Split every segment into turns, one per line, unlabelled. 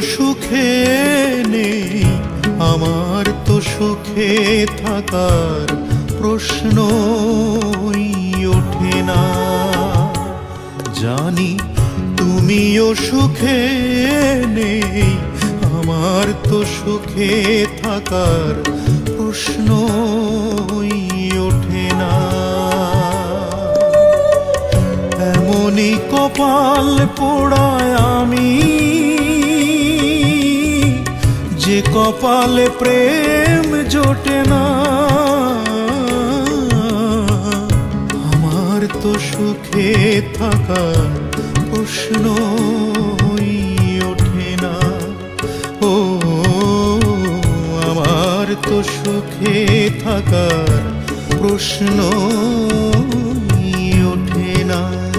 সুখে নেই, আমার তো সুখে থাকার প্রশ্নই ওঠে না। জানি তুমিও সুখে নেই, আমার তো সুখে থাকার প্রশ্নই ওঠে না। এমনই কপাল পোড়ায় আমি কপালে প্রেম জোটে না। আমার তো সুখে থাকার প্রশ্ন ওঠে না। ও, আমার তো সুখে থাকার প্রশ্ন ওঠে না।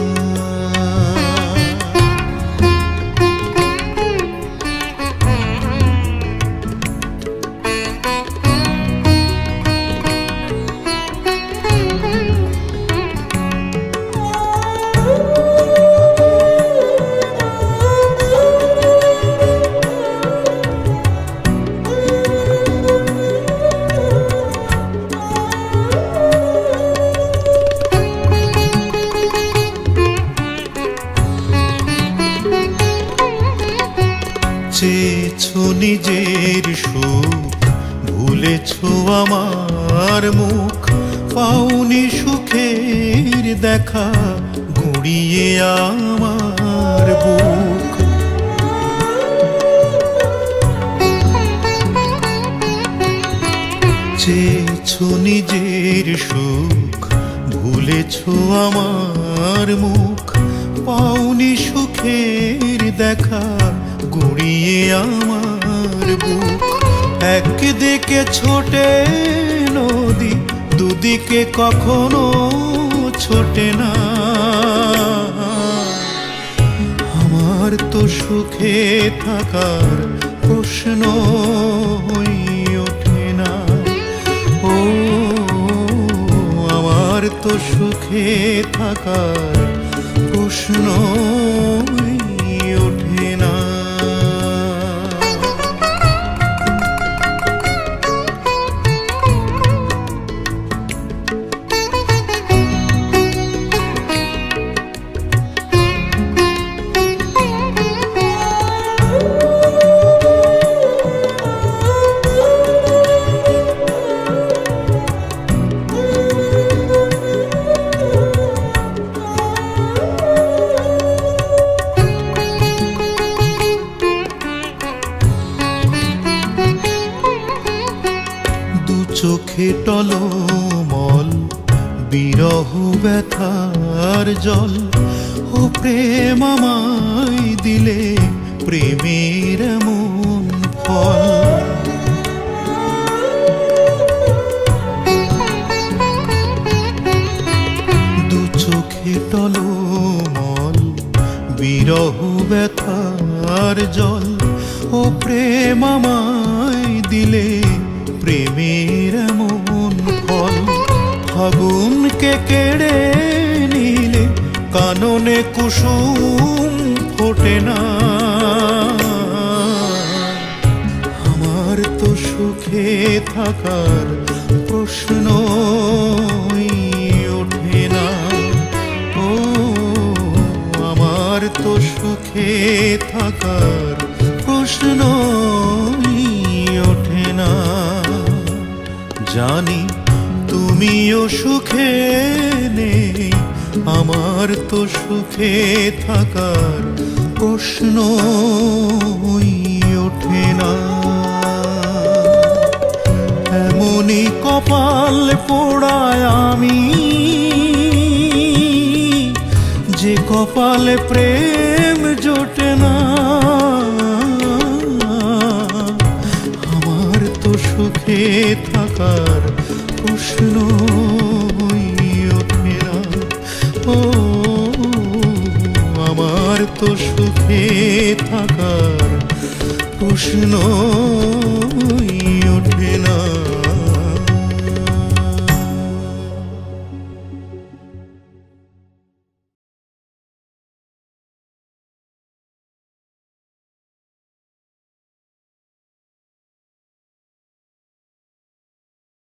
নিজের সুখ ভুলেছো আমার মুখ। পাওনি সুখের দেখা গুড়িয়ে আমার বুক। চেয়েছো নিজের সুখ ভুলেছো আমার মুখ। পাওনি সুখের দেখা গুড়িয়ে আমার বুক একদিকে ছোটে নদী, দুদিকে কখনো ছোটে না। আমার তো সুখে থাকার প্রশ্ন ওঠে না। ও, আমার তো সুখে থাকার প্রশ্ন চোখে টলমল, বিরহ ব্যথার জল। ও প্রেম আমায় দিলে প্রেমের এমন ফল। দু চোখে টলমল, বিরহ ব্যথার জল। ও প্রেম আমায় দিলে প্রেমের এমন ফল ফাগুনকে কেড়ে নিলে কাননে কুসুম ফোটে না। আমার তো সুখে থাকার প্রশ্ন ওঠে না। ও, আমার তো সুখে থাকার প্রশ্ন আমার তো সুখে থাকার প্রশ্ন ওঠে না। এমনই কপাল পোড়ায় আমি, যে কপালে প্রেম জোটে না। আমার তো সুখে থাকার প্রশ্ন ও আমার তো সুখে থাকার প্রশ্ন